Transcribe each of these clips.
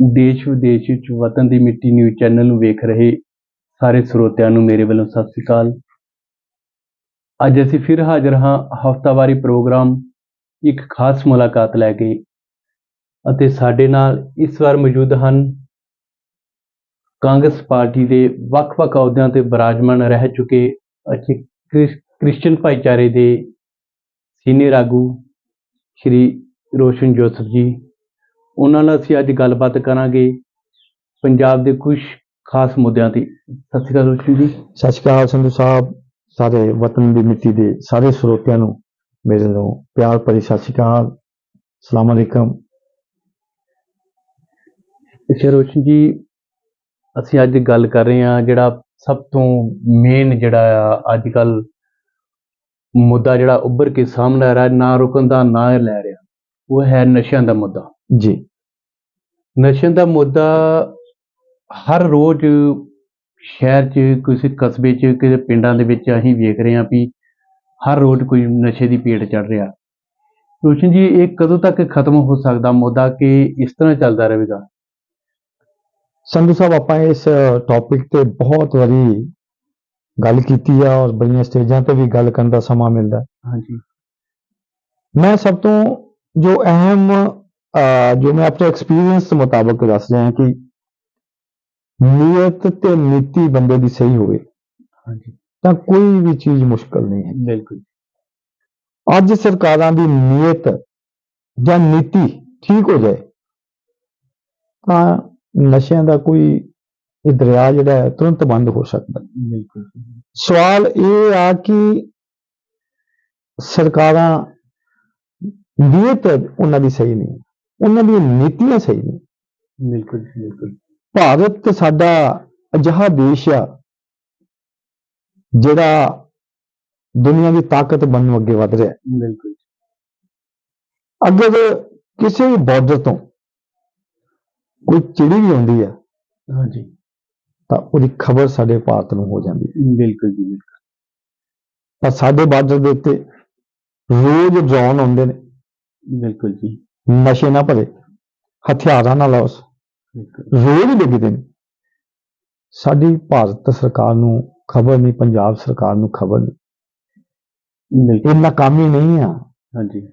ਦੇਸ਼ ਵਿਦੇਸ਼ ਵਿੱਚ ਵਤਨ ਦੀ ਮਿੱਟੀ ਨਿਊਜ਼ ਚੈਨਲ ਨੂੰ ਵੇਖ ਰਹੇ ਸਾਰੇ ਸਰੋਤਿਆਂ ਨੂੰ ਮੇਰੇ ਵੱਲੋਂ ਸਤਿ ਸ੍ਰੀ ਅਕਾਲ। ਅੱਜ ਅਸੀਂ ਫਿਰ ਹਾਜ਼ਰ ਹਾਂ ਹਫਤਾਵਾਰੀ ਪ੍ਰੋਗਰਾਮ, ਇੱਕ ਖਾਸ ਮੁਲਾਕਾਤ ਲੈ ਕੇ ਅਤੇ ਸਾਡੇ ਨਾਲ ਇਸ ਵਾਰ ਮੌਜੂਦ ਹਨ ਕਾਂਗਰਸ ਪਾਰਟੀ ਦੇ ਵੱਖ-ਵੱਖ ਅਹੁਦਿਆਂ ਤੇ ਬਿਰਾਜਮਾਨ ਰਹਿ ਚੁੱਕੇ ਅਤੇ ਕ੍ਰਿਸ- ਕ੍ਰਿਸਚੀਅਨ ਭਾਈਚਾਰੇ ਦੇ ਸੀਨੀਅਰ ਆਗੂ ਸ਼੍ਰੀ ਰੋਸ਼ਨ ਜੋਸਫ ਜੀ ਉਹਨਾਂ ਨਾਲ ਅਸੀਂ ਅੱਜ ਗੱਲਬਾਤ ਕਰਾਂਗੇ ਪੰਜਾਬ ਦੇ ਕੁਝ ਖਾਸ ਮੁੱਦਿਆਂ ਤੇ। ਸਤਿ ਸ਼੍ਰੀ ਅਕਾਲ ਰੋਸ਼ਨ ਜੀ। ਸਤਿ ਸ਼੍ਰੀ ਅਕਾਲ ਸੰਧੂ ਸਾਹਿਬ ਸਾਰੇ ਵਤਨ ਦੀ ਮਿੱਟੀ ਦੇ ਸਾਰੇ ਸਰੋਤਿਆਂ ਨੂੰ ਮੇਰੇ ਵੱਲੋਂ ਪਿਆਰ ਭਰੀ ਸਤਿ ਸ਼੍ਰੀ ਅਕਾਲ ਸਲਾਮ ਅਲੈਕਮ। ਰੋਸ਼ਨ ਜੀ ਅਸੀਂ ਅੱਜ ਗੱਲ ਕਰ ਰਹੇ ਹਾਂ ਜਿਹੜਾ ਸਭ ਤੋਂ ਮੇਨ ਜਿਹੜਾ ਆ ਅੱਜ ਕੱਲ ਮੁੱਦਾ ਜਿਹੜਾ ਉੱਭਰ ਕੇ ਸਾਹਮਣੇ ਆ ਰਿਹਾ ਨਾ ਰੁਕਣ ਦਾ ਨਾ ਲੈ ਰਿਹਾ ਉਹ ਹੈ ਨਸ਼ਿਆਂ ਦਾ ਮੁੱਦਾ। ਜੀ। ਨਸ਼ਿਆਂ ਦਾ ਮੁੱਦਾ ਹਰ ਰੋਜ਼ ਸ਼ਹਿਰ 'ਚ ਕਿਸੇ ਕਸਬੇ 'ਚ ਕਿਸੇ ਪਿੰਡਾਂ ਦੇ ਵਿੱਚ ਅਸੀਂ ਵੇਖ ਰਹੇ ਹਾਂ ਵੀ ਹਰ ਰੋਜ਼ ਕੋਈ ਨਸ਼ੇ ਦੀ ਪੇਟ ਚੜ ਰਿਹਾ। ਰੋਸ਼ਨ ਜੀ ਇਹ ਕਦੋਂ ਤੱਕ ਖਤਮ ਹੋ ਸਕਦਾ ਮੁੱਦਾ ਕਿ ਇਸ ਤਰ੍ਹਾਂ ਚੱਲਦਾ ਰਹੇਗਾ? ਸੰਧੂ ਸਾਹਿਬ ਆਪਾਂ ਇਸ ਟੌਪਿਕ ਤੇ ਬਹੁਤ ਵਾਰੀ ਗੱਲ ਕੀਤੀ ਆ ਔਰ ਬੜੀਆਂ ਸਟੇਜਾਂ ਤੇ ਵੀ ਗੱਲ ਕਰਨ ਦਾ ਸਮਾਂ ਮਿਲਦਾ। ਹਾਂਜੀ। ਮੈਂ ਸਭ ਤੋਂ ਜੋ ਅਹਿਮ ਅਹ, ਜੋ ਮੈਂ ਆਪਣੇ ਐਕਸਪੀਰੀਅੰਸ ਮੁਤਾਬਕ ਦੱਸ ਰਿਹਾ ਕਿ ਨੀਅਤ ਤੇ ਨੀਤੀ ਬੰਦੇ ਦੀ ਸਹੀ ਹੋਵੇ। ਹਾਂਜੀ। ਤਾਂ ਕੋਈ ਵੀ ਚੀਜ਼ ਮੁਸ਼ਕਲ ਨਹੀਂ ਹੈ। ਬਿਲਕੁਲ। ਅੱਜ ਸਰਕਾਰਾਂ ਦੀ ਨੀਅਤ ਜਾਂ ਨੀਤੀ ਠੀਕ ਹੋ ਜਾਏ ਤਾਂ ਨਸ਼ਿਆਂ ਦਾ ਕੋਈ ਇਹ ਦਰਿਆ ਜਿਹੜਾ ਹੈ ਤੁਰੰਤ ਬੰਦ ਹੋ ਸਕਦਾ। ਬਿਲਕੁਲ। ਸਵਾਲ ਇਹ ਆ ਕਿ ਸਰਕਾਰਾਂ ਨੀਅਤ ਉਹਨਾਂ ਦੀ ਸਹੀ ਨਹੀਂ ਉਹਨਾਂ ਦੀਆਂ ਨੀਤੀਆਂ ਸਹੀ ਨਹੀਂ ਬਿਲਕੁਲ ਜੀ, ਬਿਲਕੁਲ। ਭਾਰਤ ਸਾਡਾ ਅਜਿਹਾ ਦੇਸ਼ ਆ ਜਿਹੜਾ ਦੁਨੀਆ ਦੀ ਤਾਕਤ ਬਣਨ ਨੂੰ ਅੱਗੇ ਵਧ ਰਿਹਾ। ਬਿਲਕੁਲ ਅਗਰ ਕਿਸੇ ਵੀ ਬਾਰਡਰ ਤੋਂ ਕੋਈ ਚਿੜੀ ਵੀ ਆਉਂਦੀ ਆ ਹਾਂਜੀ ਤਾਂ ਉਹਦੀ ਖਬਰ ਸਾਡੇ ਭਾਰਤ ਨੂੰ ਹੋ ਜਾਂਦੀ ਹੈ ਬਿਲਕੁਲ ਜੀ ਬਿਲਕੁਲ। ਪਰ ਸਾਡੇ ਬਾਰਡਰ ਦੇ ਉੱਤੇ ਰੋਜ਼ ਡਰੋਨ ਆਉਂਦੇ ਨੇ। ਬਿਲਕੁਲ ਜੀ। ਨਸ਼ੇ ਨਾ ਭਰੇ ਹਥਿਆਰਾਂ ਨਾਲ ਉਸ। ਰੋਜ਼ ਹੀ ਡਿੱਗਦੇ ਨੇ। ਸਾਡੀ ਭਾਰਤ ਸਰਕਾਰ ਨੂੰ ਖਬਰ ਨਹੀਂ ਪੰਜਾਬ ਸਰਕਾਰ ਨੂੰ ਖਬਰ ਨਹੀਂ। ਇਹ ਨਾਕਾਮੀ ਨਹੀਂ ਆ। ਹਾਂਜੀ।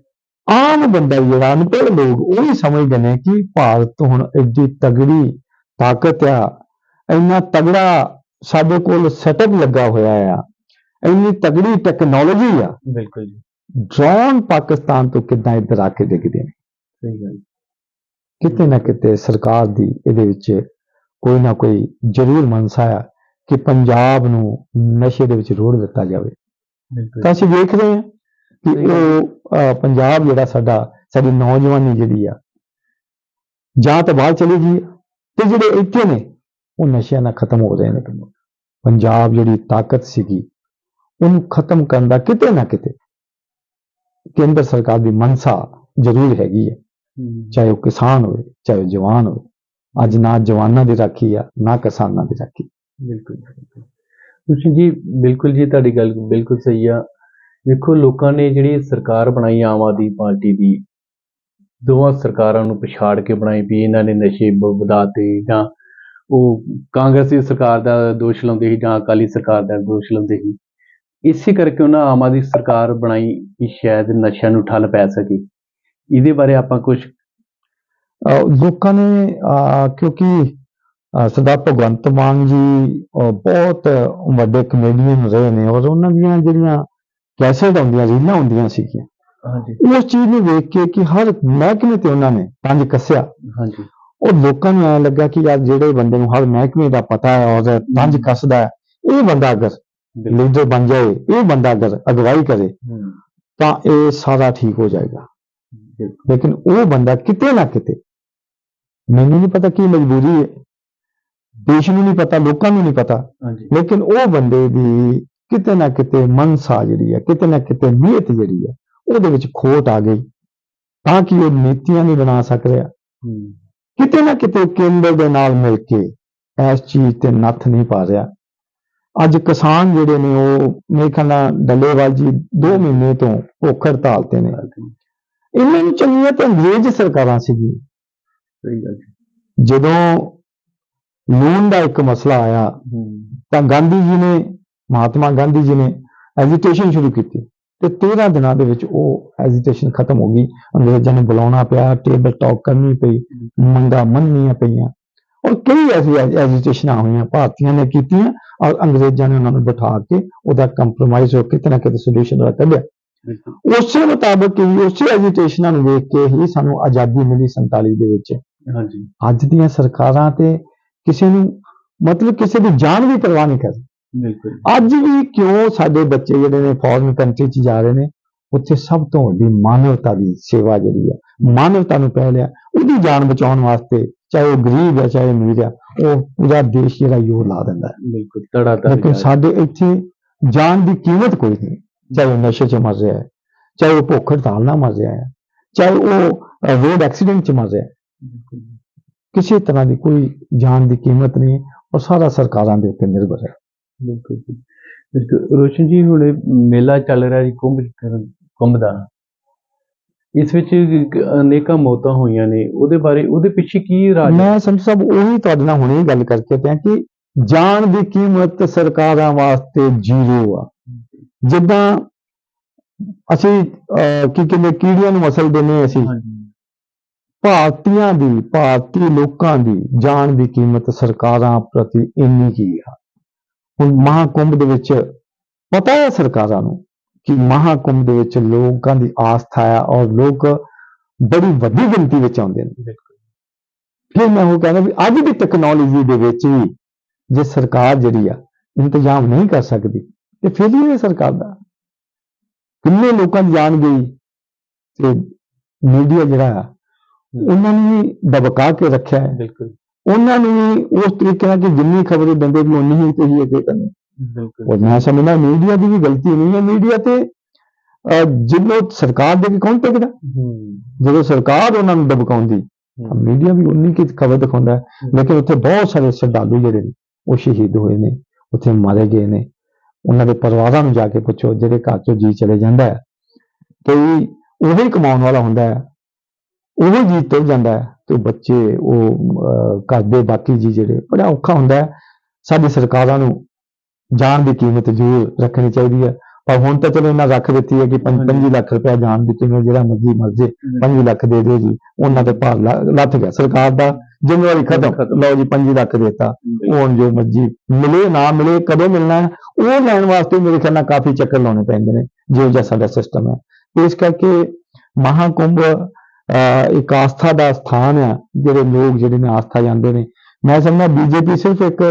ਆਮ ਬੰਦਾ ਜਿਹੜਾ ਅਨਪੜ੍ਹ ਲੋਕ ਉਹ ਹੀ ਸਮਝਦੇ ਨੇ ਕਿ ਭਾਰਤ ਹੁਣ ਐਡੀ ਤਗੜੀ ਤਾਕਤ ਆ। ਇੰਨਾ ਤਗੜਾ ਸਾਡੇ ਕੋਲ ਸੈਟਅਪ ਲੱਗਾ ਹੋਇਆ ਆ। ਇੰਨੀ ਤਗੜੀ ਟੈਕਨੋਲੋਜੀ ਆ। ਬਿਲਕੁਲ ਜੀ। ਡਰੋਨ ਪਾਕਿਸਤਾਨ ਤੋਂ ਕਿੱਦਾਂ ਇੱਧਰ ਆ ਕੇ ਡਿੱਗਦੇ ਨੇ? ਸਹੀ ਗੱਲ। ਕਿਤੇ ਨਾ ਕਿਤੇ ਸਰਕਾਰ ਦੀ ਇਹਦੇ ਵਿੱਚ ਕੋਈ ਨਾ ਕੋਈ ਜ਼ਰੂਰ ਮਨਸਾ ਆ ਕਿ ਪੰਜਾਬ ਨੂੰ ਨਸ਼ੇ ਦੇ ਵਿੱਚ ਰੋੜ ਦਿੱਤਾ ਜਾਵੇ। ਤਾਂ ਅਸੀਂ ਵੇਖ ਰਹੇ ਹਾਂ ਕਿ। ਉਹ ਪੰਜਾਬ ਜਿਹੜਾ ਸਾਡਾ ਸਾਡੀ ਨੌਜਵਾਨੀ ਜਿਹੜੀ ਆ ਜਾਂ ਤਾਂ ਬਾਹਰ ਚਲੀ ਗਈ ਤੇ ਜਿਹੜੇ ਇੱਥੇ ਨੇ ਉਹ ਨਸ਼ਿਆਂ ਨਾਲ ਖਤਮ ਹੋ ਰਹੇ ਨੇ ਪੰਜਾਬ ਜਿਹੜੀ ਤਾਕਤ ਸੀਗੀ ਉਹਨੂੰ ਖਤਮ ਕਰਨ ਦਾ ਕਿਤੇ ਨਾ ਕਿਤੇ ਕੇਂਦਰ ਸਰਕਾਰ ਦੀ ਮਨਸਾ ਜ਼ਰੂਰ ਹੈਗੀ ਹੈ ਚਾਹੇ ਉਹ ਕਿਸਾਨ ਹੋਵੇ ਚਾਹੇ ਜਵਾਨ ਹੋਵੇ। ਅੱਜ ਨਾ ਜਵਾਨਾਂ ਦੀ ਰਾਖੀ ਆ ਨਾ ਕਿਸਾਨਾਂ ਦੀ ਰਾਖੀ। ਬਿਲਕੁਲ। ਤੁਸੀਂ ਜੀ ਬਿਲਕੁਲ ਜੀ ਤੁਹਾਡੀ ਗੱਲ ਬਿਲਕੁਲ ਸਹੀ ਆ। ਵੇਖੋ ਲੋਕਾਂ ਨੇ ਜਿਹੜੀ ਸਰਕਾਰ ਬਣਾਈ ਆਮ ਆਦਮੀ ਪਾਰਟੀ ਦੀ ਦੋਵਾਂ ਸਰਕਾਰਾਂ ਨੂੰ ਪਛਾੜ ਕੇ ਬਣਾਈ ਵੀ ਇਹਨਾਂ ਨੇ ਨਸ਼ੇ ਵਧਾਤੇ ਜਾਂ ਉਹ ਕਾਂਗਰਸੀ ਸਰਕਾਰ ਦਾ ਦੋਸ਼ ਲਾਉਂਦੇ ਸੀ ਜਾਂ ਅਕਾਲੀ ਸਰਕਾਰ ਦਾ ਦੋਸ਼ ਲਾਉਂਦੇ ਸੀ। ਇਸੇ ਕਰਕੇ ਉਹਨਾਂ ਆਮ ਆਦਮੀ ਸਰਕਾਰ ਬਣਾਈ ਕਿ ਸ਼ਾਇਦ ਨਸ਼ਿਆਂ ਨੂੰ ਠੱਲ ਪੈ ਸਕੇ। ਇਹਦੇ ਬਾਰੇ ਆਪਾਂ ਕੁਝ ਅਹ ਲੋਕਾਂ ਨੇ ਅਹ ਕਿਉਂਕਿ ਅਹ ਸਰਦਾਰ ਭਗਵੰਤ ਮਾਨ ਜੀ ਅਹ ਬਹੁਤ ਵੱਡੇ ਕਮੇਡੀਅਨ ਰਹੇ ਨੇ ਔਰ ਉਹਨਾਂ ਦੀਆਂ ਜਿਹੜੀਆਂ ਕੈਸੇਟ ਆਉਂਦੀਆਂ ਰੀਲਾਂ ਹੁੰਦੀਆਂ ਸੀਗੀਆਂ ਹਾਂਜੀ ਉਸ ਚੀਜ਼ ਨੂੰ ਵੇਖ ਕੇ ਕਿ ਹਰ ਮਹਿਕਮੇ ਤੇ ਉਹਨਾਂ ਨੇ ਪੰਜ ਕੱਸਿਆ ਹਾਂਜੀ ਉਹ ਲੋਕਾਂ ਨੂੰ ਐ ਲੱਗਾ ਕਿ ਯਾਰ ਜਿਹੜੇ ਬੰਦੇ ਨੂੰ ਹਰ ਮਹਿਕਮੇ ਦਾ ਪਤਾ ਹੈ ਔਰ ਪੰਜ ਕੱਸਦਾ ਹੈ ਇਹ ਬੰਦਾ ਅਗਰ ਬਿਲਕੁਲ ਲੀਡਰ ਬਣ ਜਾਏ ਇਹ ਬੰਦਾ ਅਗਰ ਅਗਵਾਈ ਕਰੇ ਹਮ, ਤਾਂ ਇਹ ਸਾਰਾ ਠੀਕ ਹੋ ਜਾਏਗਾ ਬਿਲਕੁਲ ਲੇਕਿਨ ਉਹ ਬੰਦਾ ਕਿਤੇ ਨਾ ਕਿਤੇ ਮੈਨੂੰ ਨਹੀਂ ਪਤਾ ਕੀ ਮਜਬੂਰੀ ਹੈ ਦੇਸ਼ ਨੂੰ ਨਹੀਂ ਪਤਾ ਲੋਕਾਂ ਨੂੰ ਨਹੀਂ ਪਤਾ ਲੇਕਿਨ ਉਹ ਬੰਦੇ ਦੀ ਕਿਤੇ ਨਾ ਕਿਤੇ ਮਨਸਾ ਜਿਹੜੀ ਹੈ ਕਿਤੇ ਨਾ ਕਿਤੇ ਨੀਅਤ ਜਿਹੜੀ ਹੈ ਉਹਦੇ ਵਿੱਚ ਖੋਟ ਆ ਗਈ ਤਾਂ ਕਿ ਉਹ ਨੀਤੀਆਂ ਨਹੀਂ ਬਣਾ ਸਕ ਰਿਹਾ। ਕਿਤੇ ਨਾ ਕਿਤੇ ਕੇਂਦਰ ਦੇ ਨਾਲ ਮਿਲ ਕੇ ਇਸ ਚੀਜ਼ ਤੇ ਨੱਥ ਨਹੀਂ ਪਾ ਰਿਹਾ। ਅੱਜ ਕਿਸਾਨ ਜਿਹੜੇ ਨੇ ਉਹ ਮੇਰੇ ਖਿਆਲ ਨਾਲ ਡੱਲੇਵਾਲ ਜੀ 2 ਮਹੀਨੇ ਤੋਂ ਭੁੱਖ ਹੜਤਾਲ ਤੇ ਨੇ। ਇਹਨਾਂ ਨੂੰ ਚੰਗੀਆਂ ਤਾਂ ਅੰਗਰੇਜ਼ ਸਰਕਾਰਾਂ ਸੀਗੀਆਂ। ਜਦੋਂ ਲੂਣ ਦਾ ਇੱਕ ਮਸਲਾ ਆਇਆ ਤਾਂ ਗਾਂਧੀ ਜੀ ਨੇ ਮਹਾਤਮਾ ਗਾਂਧੀ ਜੀ ਨੇ ਐਜੀਟੇਸ਼ਨ ਸ਼ੁਰੂ ਕੀਤੀ ਤੇ 13 ਦਿਨਾਂ ਦੇ ਵਿੱਚ ਉਹ ਐਜੀਟੇਸ਼ਨ ਖਤਮ ਹੋ ਗਈ। ਅੰਗਰੇਜ਼ਾਂ ਨੂੰ ਬੁਲਾਉਣਾ ਪਿਆ ਟੇਬਲ ਟਾਕ ਕਰਨੀ ਪਈ ਮੰਗਾਂ ਮੰਨਣੀਆਂ ਪਈਆਂ। ਔਰ ਕਈ ਐਸੀ ਐਜੀਟੇਸ਼ਨਾਂ ਹੋਈਆਂ ਭਾਰਤੀਆਂ ਨੇ ਕੀਤੀਆਂ ਔਰ ਅੰਗਰੇਜ਼ਾਂ ਨੇ ਉਹਨਾਂ ਨੂੰ ਬਿਠਾ ਕੇ ਉਹਦਾ ਕੰਪਰੋਮਾਈਜ਼ ਹੋ ਕੇ ਕਿਤੇ ਨਾ ਕਿਤੇ ਸੋਲੂਸ਼ਨ ਕੱਢਿਆ। ਬਿਲਕੁਲ ਉਸੇ ਮੁਤਾਬਕ ਹੀ ਉਸੇ ਐਜੀਟੇਸ਼ਨਾਂ ਨੂੰ ਵੇਖ ਕੇ ਹੀ ਸਾਨੂੰ ਆਜ਼ਾਦੀ ਮਿਲੀ 47 ਦੇ ਵਿੱਚ। ਹਾਂਜੀ। ਅੱਜ ਦੀਆਂ ਸਰਕਾਰਾਂ ਤੇ ਕਿਸੇ ਨੂੰ ਮਤਲਬ ਕਿਸੇ ਦੀ ਜਾਨ ਦੀ ਪਰਵਾਹ ਨਹੀਂ ਕਰਦੀ ਬਿਲਕੁਲ। ਅੱਜ ਵੀ ਕਿਉਂ ਸਾਡੇ ਬੱਚੇ ਜਿਹੜੇ ਨੇ ਫੋਰਨ ਕੰਟਰੀ 'ਚ ਜਾ ਰਹੇ ਨੇ ਉੱਥੇ ਸਭ ਤੋਂ ਵੱਡੀ ਮਾਨਵਤਾ ਦੀ ਸੇਵਾ ਜਿਹੜੀ ਆ ਮਾਨਵਤਾ ਨੂੰ ਪਹਿਲ ਆ ਉਹਦੀ ਜਾਨ ਬਚਾਉਣ ਵਾਸਤੇ ਚਾਹੇ ਉਹ ਗਰੀਬ ਹੈ ਚਾਹੇ ਅਮੀਰ ਆ ਉਹ ਪੂਰਾ ਦੇਸ਼ ਜਿਹੜਾ ਯੋਰ ਲਾ ਦਿੰਦਾ ਹੈ। ਬਿਲਕੁਲ ਤੜਾ ਤੜ ਲੇਕਿਨ ਸਾਡੇ ਇੱਥੇ ਜਾਨ ਦੀ ਕੀਮਤ ਕੋਈ ਨਹੀਂ। ਚਾਹੇ ਉਹ ਨਸ਼ੇ 'ਚ ਰਿਹਾ ਹੈ ਚਾਹੇ ਉਹ ਭੁੱਖ ਹੜਤਾਲ ਨਾਲ ਰਿਹਾ ਹੈ ਚਾਹੇ ਉਹ ਰੋਡ ਐਕਸੀਡੈਂਟ 'ਚ ਰਿਹਾ ਹੈ। ਕਿਸੇ ਤਰ੍ਹਾਂ ਦੀ ਕੋਈ ਜਾਨ ਦੀ ਕੀਮਤ ਨਹੀਂ ਔਰ ਸਾਰਾ ਸਰਕਾਰਾਂ ਦੇ ਉੱਤੇ ਨਿਰਭਰ ਹੈ। ਬਿਲਕੁਲ ਜੀ। ਬਿਲਕੁਲ ਰੋਸ਼ਨ ਜੀ ਹੁਣ ਮੇਲਾ ਚੱਲ ਰਿਹਾ ਜੀ ਕੁੰਭ ਕੁੰਭ ਦਾ। ਇਸ ਵਿੱਚ ਅਨੇਕਾਂ ਮੌਤਾਂ ਹੋਈਆਂ ਨੇ ਉਹਦੇ ਬਾਰੇ ਉਹਦੇ ਪਿੱਛੇ ਕੀ ਰਾਜ? ਮੈਂ ਸੰਤ ਸਾਹਿਬ ਉਹੀ ਤੁਹਾਡੇ ਨਾਲ ਹੁਣੇ ਗੱਲ ਕਰਕੇ ਪਿਆ ਕਿ ਜਾਨ ਦੀ ਕੀਮਤ ਸਰਕਾਰਾਂ ਵਾਸਤੇ ਜ਼ੀਰੋ ਆ। ਜਿੱਦਾਂ ਅਸੀਂ ਕੀ ਕਹਿੰਦੇ ਕੀੜੀਆਂ ਨੂੰ ਅਸਲ ਦਿੰਦੇ ਅਸੀਂ। ਭਾਰਤੀਆਂ ਦੀ ਭਾਰਤੀ ਲੋਕਾਂ ਦੀ ਜਾਨ ਦੀ ਕੀਮਤ ਸਰਕਾਰਾਂ ਪ੍ਰਤੀ ਇੰਨੀ ਕੀ ਆ। ਹੁਣ ਮਹਾਕੁੰਭ ਦੇ ਵਿੱਚ ਪਤਾ ਹੈ ਸਰਕਾਰਾਂ ਨੂੰ ਕਿ ਮਹਾਕੁੰਭ ਦੇ ਵਿੱਚ ਲੋਕਾਂ ਦੀ ਆਸਥਾ ਹੈ ਔਰ ਲੋਕ ਬੜੀ ਵੱਡੀ ਗਿਣਤੀ ਵਿੱਚ ਆਉਂਦੇ ਨੇ। ਫਿਰ ਮੈਂ ਉਹ ਕਹਿੰਦਾ ਵੀ ਅੱਜ ਦੀ ਟੈਕਨੋਲੋਜੀ ਦੇ ਵਿੱਚ ਵੀ ਜੇ ਸਰਕਾਰ ਜਿਹੜੀ ਆ ਇੰਤਜ਼ਾਮ ਨਹੀਂ ਕਰ ਸਕਦੀ ਤੇ ਫਿਰ ਵੀ ਇਹ ਸਰਕਾਰ ਦਾ। ਕਿੰਨੇ ਲੋਕਾਂ ਦੀ ਜਾਨ ਗਈ ਤੇ ਮੀਡੀਆ ਜਿਹੜਾ ਆ ਉਹਨਾਂ ਨੂੰ ਵੀ ਦਬਕਾ ਕੇ ਰੱਖਿਆ ਹੈ। ਬਿਲਕੁਲ। ਉਹਨਾਂ ਨੂੰ ਵੀ ਉਸ ਤਰੀਕੇ ਨਾਲ ਕਿ ਜਿੰਨੀ ਖਬਰ ਦਿੰਦੇ ਵੀ ਉਨੀ ਹੀ ਤੇ ਹੀ ਅੱਗੇ ਕਰਨੀ। ਬਿਲਕੁਲ। ਔਰ ਮੈਂ ਸਮਝਦਾ ਮੀਡੀਆ ਦੀ ਵੀ ਗਲਤੀ ਨਹੀਂ ਹੈ। ਮੀਡੀਆ ਤੇ ਜਦੋਂ ਸਰਕਾਰ ਦੇ ਵੀ ਕੌਣ ਟਿਕਦਾ? ਹੂੰ। ਜਦੋਂ ਸਰਕਾਰ ਉਹਨਾਂ ਨੂੰ ਦਬਕਾਉਂਦੀ ਹੂੰ, ਮੀਡੀਆ ਵੀ ਉਨੀ ਕੀ ਖਬਰ ਦਿਖਾਉਂਦਾ ਹੈ। ਲੇਕਿਨ ਉੱਥੇ ਬਹੁਤ ਸਾਰੇ ਸ਼ਰਧਾਲੂ ਜਿਹੜੇ ਨੇ ਉਹ ਸ਼ਹੀਦ ਹੋਏ ਨੇ ਉੱਥੇ ਮਾਰੇ ਗਏ ਨੇ। ਉਹਨਾਂ ਦੇ ਪਰਿਵਾਰਾਂ ਨੂੰ ਜਾ ਕੇ ਪੁੱਛੋ ਜਿਹੜੇ ਘਰ ਚੋਂ ਜੀ ਚਲੇ ਜਾਂਦਾ ਹੈ। ਕੋਈ ਉਹੀ ਕਮਾਉਣ ਵਾਲਾ ਹੁੰਦਾ ਹੈ, ਉਹੀ ਜੀ ਤੁਰ ਜਾਂਦਾ ਹੈ ਤੇ ਬੱਚੇ, ਉਹ ਘਰ ਦੇ ਬਾਕੀ ਜੀ ਜਿਹੜੇ, ਬੜਾ ਔਖਾ ਹੁੰਦਾ ਹੈ। ਸਾਡੀ ਸਰਕਾਰਾਂ ਨੂੰ ਜਾਨ ਦੀ ਕੀਮਤ ਜ਼ਰੂਰ ਰੱਖਣੀ ਚਾਹੀਦੀ ਹੈ। ਪਰ ਹੁਣ ਤਾਂ ਚਲੋ ਇਹਨਾਂ ਰੱਖ ਦਿੱਤੀ ਹੈ ਕਿ ਹਾਂਜੀ। 5 ਲੱਖ ਰੁਪਏ ਜਾਨ ਦੀ ਕੀਮਤ ਜਿਹੜਾ ਮਰਜ਼ੀ ਮਰ ਜੇ 5 ਲੱਖ ਦੇ ਦਿਓ ਜੀ। ਉਹਨਾਂ ਤੇ ਭਾਰ ਲੱਥ ਗਿਆ। ਸਰਕਾਰ ਦਾ ਜ਼ਿੰਮੇਵਾਰੀ ਖਤਮ। ਲਓ ਜੀ 5 ਲੱਖ ਦੇਤਾ। ਹੁਣ ਜੋ ਮਰਜ਼ੀ ਮਿਲੇ ਨਾ ਮਿਲੇ ਕਦੋਂ ਮਿਲਣਾ ਉਹ ਲੈਣ ਵਾਸਤੇ ਮੇਰੇ ਖਿਆਲ ਨਾਲ ਕਾਫੀ ਚੱਕਰ ਲਾਉਣੇ ਪੈਂਦੇ ਨੇ ਜਿਹੋ ਜਿਹਾ ਸਾਡਾ ਸਿਸਟਮ ਹੈ। ਇਸ ਕਰਕੇ ਮਹਾਕੁੰਭ ਇੱਕ ਆਸਥਾ ਦਾ ਸਥਾਨ ਆ ਜਿਹੜੇ ਲੋਕ ਜਿਹੜੇ ਨੇ ਆਸਥਾ ਜਾਂਦੇ ਨੇ। ਮੈਂ ਸਮਝਦਾ ਬੀਜੇਪੀ ਸਿਰਫ ਇੱਕ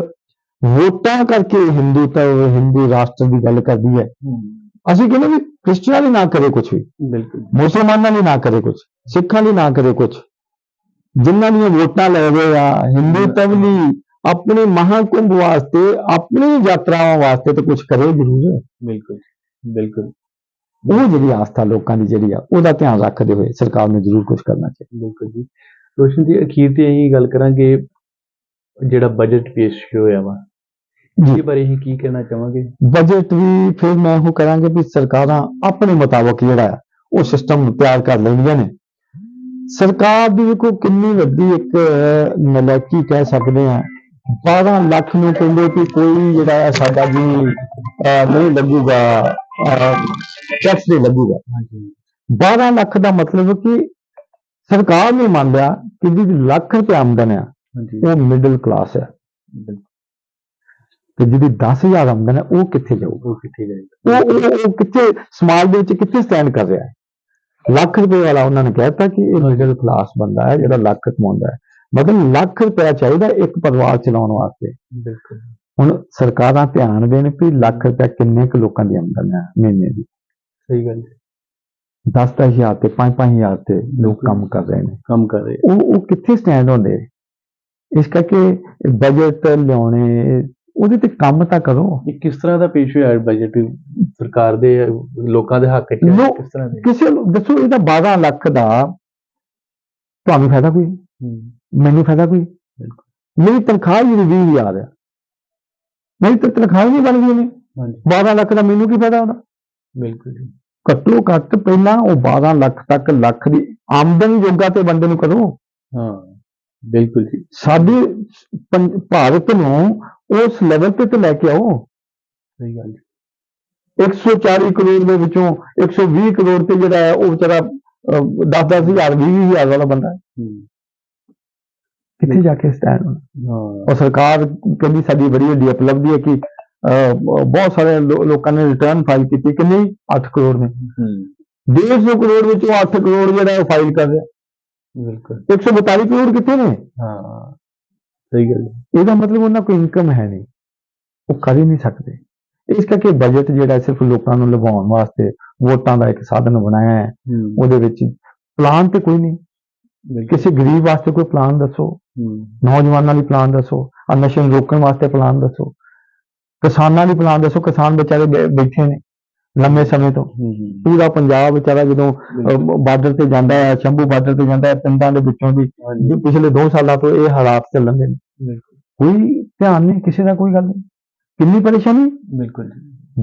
ਵੋਟਾਂ ਕਰਕੇ ਹਿੰਦੂਤਵ ਹਿੰਦੂ ਰਾਸ਼ਟਰ ਦੀ ਗੱਲ ਕਰਦੀ ਹੈ। ਅਸੀਂ ਕਹਿੰਦੇ ਵੀ ਕ੍ਰਿਸਚੀਅਨਾਂ ਦੀ ਨਾ ਕਰੇ ਕੁਝ ਵੀ। ਬਿਲਕੁਲ। ਮੁਸਲਮਾਨਾਂ ਦੀ ਨਾ ਕਰੇ ਕੁਝ ਸਿੱਖਾਂ ਦੀ ਨਾ ਕਰੇ ਕੁਝ ਜਿਨ੍ਹਾਂ ਦੀਆਂ ਵੋਟਾਂ ਲੈ ਰਹੇ ਆ ਹਿੰਦੂਤਵ ਲਈ ਆਪਣੇ ਮਹਾਕੁੰਭ ਵਾਸਤੇ ਆਪਣੀ ਯਾਤਰਾਵਾਂ ਵਾਸਤੇ ਤਾਂ ਕੁਝ ਕਰੇ ਜ਼ਰੂਰ। ਬਿਲਕੁਲ ਬਿਲਕੁਲ। ਉਹ ਜਿਹੜੀ ਆਸਥਾ ਲੋਕਾਂ ਦੀ ਜਿਹੜੀ ਆ ਉਹਦਾ ਧਿਆਨ ਰੱਖਦੇ ਹੋਏ ਸਰਕਾਰ ਨੂੰ ਜ਼ਰੂਰ ਕੁਝ ਕਰਨਾ ਚਾਹੀਦਾ। ਬਿਲਕੁਲ ਜੀ। ਰੋਸ਼ਨ ਜੀ ਅਖੀਰ ਤੇ ਅਸੀਂ ਗੱਲ ਕਰਾਂਗੇ ਜਿਹੜਾ ਬਜਟ ਪੇਸ਼ ਹੋਇਆ ਵਾ। ਜੀ। ਬਾਰੇ ਅਸੀਂ ਕੀ ਕਹਿਣਾ ਚਾਹਾਂਗੇ? ਬਜਟ ਵੀ ਫਿਰ ਮੈਂ ਉਹ ਕਰਾਂਗੇ ਵੀ ਸਰਕਾਰਾਂ ਆਪਣੇ ਮੁਤਾਬਕ ਜਿਹੜਾ ਉਹ ਸਿਸਟਮ ਤਿਆਰ ਕਰ ਲੈਂਦੀਆਂ ਨੇ। ਸਰਕਾਰ ਦੀ ਵੇਖੋ ਕਿੰਨੀ ਵੱਡੀ ਇੱਕ ਨਲਾਇਕੀ ਕਹਿ ਸਕਦੇ ਆ 12 ਲੱਖ ਨੂੰ ਕਹਿੰਦੇ ਕਿ ਕੋਈ ਜਿਹੜਾ ਹੈ ਸਾਡਾ ਜੀ ਨਹੀਂ ਲੱਗੂਗਾ ਟੈਕਸ ਨਹੀਂ ਲੱਗੂਗਾ। ਹਾਂਜੀ। 12 ਲੱਖ ਦਾ ਮਤਲਬ ਕਿ ਸਰਕਾਰ ਨੇ ਮੰਨ ਲਿਆ ਕਿ ਜਿਹਦੀ ਲੱਖ ਰੁਪਏ ਆਮਦਨ ਆ ਉਹ ਮਿਡਲ ਕਲਾਸ ਹੈ ਬਿਲਕੁਲ। ਤੇ ਜਿਹਦੀ 10000 ਆਮਦਨ ਹੈ ਉਹ ਕਿੱਥੇ ਜਾਊਗਾ? ਉਹ ਕਿੱਥੇ ਜਾਏਗਾ? ਉਹ ਕਿੱਥੇ ਸਮਾਜ ਦੇ ਵਿੱਚ ਕਿੱਥੇ ਸਟੈਂਡ ਕਰ ਰਿਹਾ ਹੈ? ਲੱਖ ਰੁਪਏ ਵਾਲਾ ਉਹਨਾਂ ਨੇ ਕਹਿਤਾ ਕਿ ਇਹ ਮਿਡਲ ਕਲਾਸ ਬੰਦਾ ਹੈ ਜਿਹੜਾ ਲੱਖ ਕਮਾਉਂਦਾ ਹੈ ਮਤਲਬ ਲੱਖ ਰੁਪਏ ਚਾਹੀਦਾ ਇੱਕ ਪਰਿਵਾਰ ਚਲਾਉਣ ਵਾਸਤੇ। ਬਿਲਕੁਲ। ਹੁਣ ਸਰਕਾਰਾਂ ਧਿਆਨ ਦੇਣ ਕਿ ਲੱਖ ਰੁਪਏ ਕਿੰਨੇ ਕੁ ਲੋਕਾਂ ਦੀ ਆਮਦਨ ਹੈ ਮਹੀਨੇ ਦੀ। ਸਹੀ ਗੱਲ ਹੈ। 10-10000 ਤੇ 5-5000 ਤੇ ਲੋਕ ਕੰਮ ਕਰ ਰਹੇ ਨੇ। ਕੰਮ ਕਰ ਰਹੇ। ਉਹ ਉਹ ਕਿੱਥੇ ਸਟੈਂਡ ਹੁੰਦੇ? ਇਸ ਕਰਕੇ ਬਜਟ ਲਿਆਉਣੇ ਉਹਦੇ ਤੇ ਕੰਮ ਤਾਂ ਕਰੋ। ਇਹ ਕਿਸ ਤਰ੍ਹਾਂ ਦਾ ਪੇਸ਼ ਹੋਇਆ ਬਜਟ ਸਰਕਾਰ ਦੇ ਲੋਕਾਂ ਦੇ ਹੱਕ 'ਚ ਕਿਸ ਤਰ੍ਹਾਂ ਦੇ? ਕਿਸੇ ਦੱਸੋ ਇਹਦਾ 12 ਲੱਖ ਦਾ ਤੁਹਾਨੂੰ ਫਾਇਦਾ ਕੋਈ? ਮੈਨੂੰ ਫਾਇਦਾ ਕੋਈ? ਮੇਰੀ ਤਨਖਾਹ ਹੀ 20000 ਹੈ ਮੇਰੀ ਤਾਂ ਤਨਖਾਹ ਹੀ ਨਹੀਂ ਬਣਦੀ ਨੇ। ਹਾਂਜੀ। 12 ਲੱਖ ਦਾ ਮੈਨੂੰ ਕੀ ਫਾਇਦਾ ਉਹਦਾ? ਬਿਲਕੁਲ ਜੀ। ਘੱਟੋ ਘੱਟ ਪਹਿਲਾਂ ਉਹ 12 ਲੱਖ ਤੱਕ ਲੱਖ ਦੀ ਆਮਦਨ ਜੋਗਾ ਤੇ ਬੰਦੇ ਨੂੰ ਕਰੋ। ਹਾਂ ਬਿਲਕੁਲ ਜੀ। ਸਾਡੇ ਭਾਰਤ ਨੂੰ ਉਸ ਲੈਵਲ ਤੇ ਤੇ ਲੈ ਕੇ ਆਓ ਸਹੀ ਗੱਲ ਜੀ 140 ਕਰੋੜ ਦੇ ਵਿੱਚੋਂ 120 ਕਰੋੜ ਤੇ ਜਿਹੜਾ ਹੈ ਉਹ ਵਿਚਾਰਾ 10-10 ਹਜ਼ਾਰ 20 ਹਜ਼ਾਰ ਵਾਲਾ ਬੰਦਾ ਹੈ। ਹੂੰ ਕਿੱਥੇ ਜਾ ਕੇ ਸਟੈਂਡ ਹੋਣਾ ਹਾਂ ਔਰ ਸਰਕਾਰ ਕਹਿੰਦੀ ਸਾਡੀ ਬੜੀ ਵੱਡੀ ਉਪਲਬਧੀ ਹੈ ਕਿ ਅਹ, ਬਹੁਤ ਸਾਰੇ ਲੋ- ਲੋਕਾਂ ਨੇ ਰਿਟਰਨ ਫਾਈਲ ਕੀਤੀ ਕਿ ਨਹੀਂ 8 ਕਰੋੜ ਨੇ ਹੂੰ 150 ਕਰੋੜ ਵਿੱਚੋਂ 8 ਕਰੋੜ ਜਿਹੜਾ ਉਹ ਫਾਈਲ ਕਰ ਰਿਹਾ ਬਿਲਕੁਲ 142 ਕਰੋੜ ਕਿੱਥੇ ਨੇ ਹਾਂ ਸਹੀ ਗੱਲ ਇਹਦਾ ਮਤਲਬ ਉਹਨਾਂ ਕੋਲ ਇਨਕਮ ਹੈ ਨਹੀਂ। ਉਹ ਕਰ ਹੀ ਨਹੀਂ ਸਕਦੇ। ਇਸ ਕਰਕੇ ਬਜਟ ਜਿਹੜਾ ਸਿਰਫ ਲੋਕਾਂ ਨੂੰ ਲੁਭਾਉਣ ਵਾਸਤੇ ਵੋਟਾਂ ਦਾ ਇੱਕ ਸਾਧਨ ਬਣਾਇਆ ਹੈ। ਉਹਦੇ ਵਿੱਚ ਪਲਾਨ ਤੇ ਕੋਈ ਨਹੀਂ। ਕਿਸੇ ਗਰੀਬ ਵਾਸਤੇ ਕੋਈ ਪਲਾਨ ਦੱਸੋ। ਨੌਜਵਾਨਾਂ ਲਈ ਪਲਾਨ ਦੱਸੋ। ਆ ਨਸ਼ੇ ਨੂੰ ਰੋਕਣ ਵਾਸਤੇ ਪਲਾਨ ਦੱਸੋ। ਕਿਸਾਨਾਂ ਲਈ ਪਲਾਨ ਦੱਸੋ। ਕਿਸਾਨ ਵਿਚਾਰੇ ਬੈਠੇ ਨੇ। ਲੰਮੇ ਸਮੇਂ ਤੋਂ। ਪੂਰਾ ਪੰਜਾਬ ਵਿਚਾਰਾ ਜਦੋਂ ਬਾਰਡਰ ਤੇ ਜਾਂਦਾ ਹੈ ਸ਼ੰਭੂ ਬਾਰਡਰ ਤੇ ਜਾਂਦਾ ਹੈ ਪਿੰਡਾਂ ਦੇ ਵਿੱਚੋਂ ਦੀ ਪਿਛਲੇ 2 ਸਾਲਾਂ ਤੋਂ ਇਹ ਹਾਲਾਤ ਚੱਲਣ ਦੇ ਨੇ। ਕੋਈ ਧਿਆਨ ਨਹੀਂ ਕਿਸੇ ਦਾ ਕੋਈ ਗੱਲ ਨਹੀਂ। ਕਿੰਨੀ ਪਰੇਸ਼ਾਨੀ? ਬਿਲਕੁਲ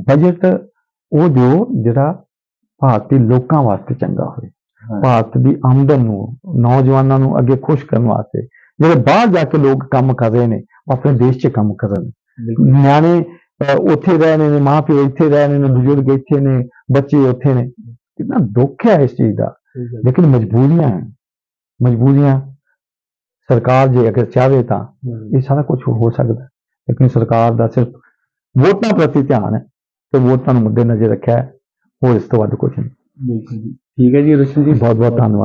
ਬਜਟ ਉਹ ਦਿਓ ਜਿਹੜਾ ਭਾਰਤੀ ਲੋਕਾਂ ਵਾਸਤੇ ਚੰਗਾ ਹੋਵੇ। ਭਾਰਤ ਦੀ ਆਮਦਨ ਨੂੰ ਨੌਜਵਾਨਾਂ ਨੂੰ ਅੱਗੇ ਖੁਸ਼ ਕਰਨ ਵਾਸਤੇ। ਜਿਹੜੇ ਬਾਹਰ ਜਾ ਕੇ ਲੋਕ ਕੰਮ ਕਰ ਰਹੇ ਨੇ ਆਪਣੇ ਦੇਸ਼ 'ਚ ਕੰਮ ਕਰਨ ਨਿਆਣੇ ਉੱਥੇ ਰਹਿ ਰਹੇ ਨੇ ਮਾਂ ਪਿਓ ਇੱਥੇ ਰਹਿ ਰਹੇ ਨੇ ਬਜ਼ੁਰਗ ਇੱਥੇ ਨੇ ਬੱਚੇ ਉੱਥੇ ਨੇ। ਕਿੰਨਾ ਦੁੱਖ ਹੈ ਇਸ ਚੀਜ਼ ਦਾ। ਲੇਕਿਨ ਮਜਬੂਰੀਆਂ ਹੈ ਮਜਬੂਰੀਆਂ ਸਰਕਾਰ ਜੇ ਅਗਰ ਚਾਹੇ ਤਾਂ ਇਹ ਸਾਰਾ ਕੁਝ ਹੋ ਸਕਦਾ। ਲੇਕਿਨ ਸਰਕਾਰ ਦਾ ਸਿਰਫ ਵੋਟਾਂ ਪ੍ਰਤੀ ਧਿਆਨ ਹੈ ਤੇ ਵੋਟਾਂ ਨੂੰ ਮੁੱਦੇ ਨਜ਼ਰ ਰੱਖਿਆ ਹੋਰ ਇਸ ਤੋਂ ਵੱਧ ਕੁਝ ਨਹੀਂ। ਬਿਲਕੁਲ ਠੀਕ ਹੈ ਜੀ ਰੋਸ਼ਨ ਜੀ। ਬਹੁਤ ਬਹੁਤ ਧੰਨਵਾਦ।